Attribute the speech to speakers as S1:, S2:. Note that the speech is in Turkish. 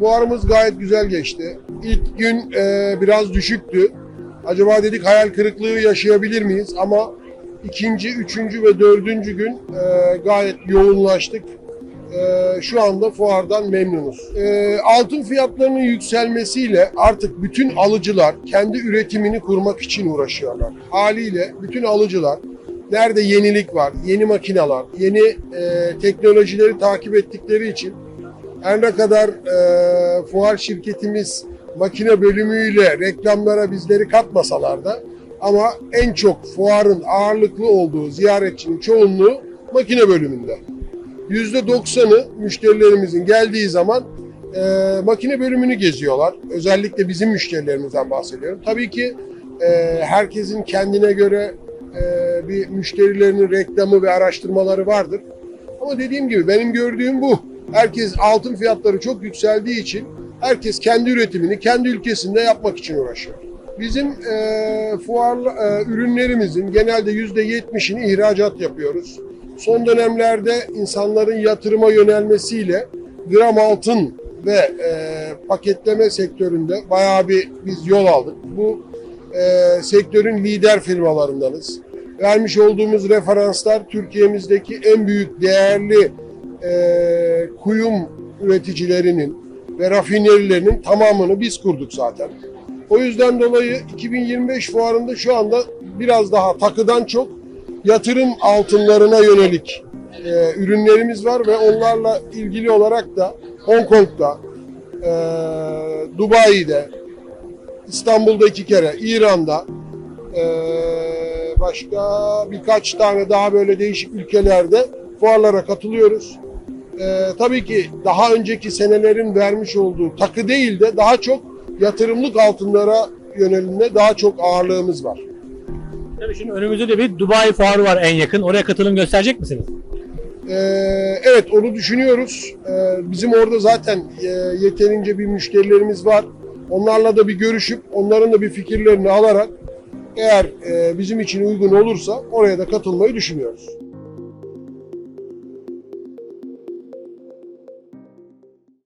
S1: Fuarımız gayet güzel geçti. İlk gün e, biraz düşüktü. Acaba dedik hayal kırıklığı yaşayabilir miyiz? Ama ikinci, üçüncü ve dördüncü gün e, gayet yoğunlaştık. E, şu anda fuardan memnunuz. E, altın fiyatlarının yükselmesiyle artık bütün alıcılar kendi üretimini kurmak için uğraşıyorlar. Haliyle bütün alıcılar nerede yenilik var, yeni makineler, yeni e, teknolojileri takip ettikleri için her ne kadar e, fuar şirketimiz makine bölümüyle reklamlara bizleri katmasalar da ama en çok fuarın ağırlıklı olduğu ziyaretçinin çoğunluğu makine bölümünde. %90'ı müşterilerimizin geldiği zaman e, makine bölümünü geziyorlar. Özellikle bizim müşterilerimizden bahsediyorum. Tabii ki e, herkesin kendine göre e, bir müşterilerinin reklamı ve araştırmaları vardır. Ama dediğim gibi benim gördüğüm bu. Herkes altın fiyatları çok yükseldiği için herkes kendi üretimini kendi ülkesinde yapmak için uğraşıyor. Bizim e, fuar e, ürünlerimizin genelde yüzde yetmişini ihracat yapıyoruz. Son dönemlerde insanların yatırıma yönelmesiyle gram altın ve e, paketleme sektöründe bayağı bir biz yol aldık. Bu e, sektörün lider firmalarındanız. Vermiş olduğumuz referanslar Türkiye'mizdeki en büyük değerli e, kuyum üreticilerinin ve rafinerilerinin tamamını biz kurduk zaten. O yüzden dolayı 2025 fuarında şu anda biraz daha takıdan çok yatırım altınlarına yönelik e, ürünlerimiz var ve onlarla ilgili olarak da Hong Kong'da, e, Dubai'de, İstanbul'da iki kere, İran'da, e, başka birkaç tane daha böyle değişik ülkelerde fuarlara katılıyoruz. E, tabii ki daha önceki senelerin vermiş olduğu takı değil de daha çok yatırımlık altınlara yönelimde daha çok ağırlığımız var.
S2: Tabii şimdi önümüzde de bir Dubai fuarı var en yakın. Oraya katılım gösterecek misiniz?
S1: Ee, evet onu düşünüyoruz. Ee, bizim orada zaten e, yeterince bir müşterilerimiz var. Onlarla da bir görüşüp onların da bir fikirlerini alarak eğer e, bizim için uygun olursa oraya da katılmayı düşünüyoruz.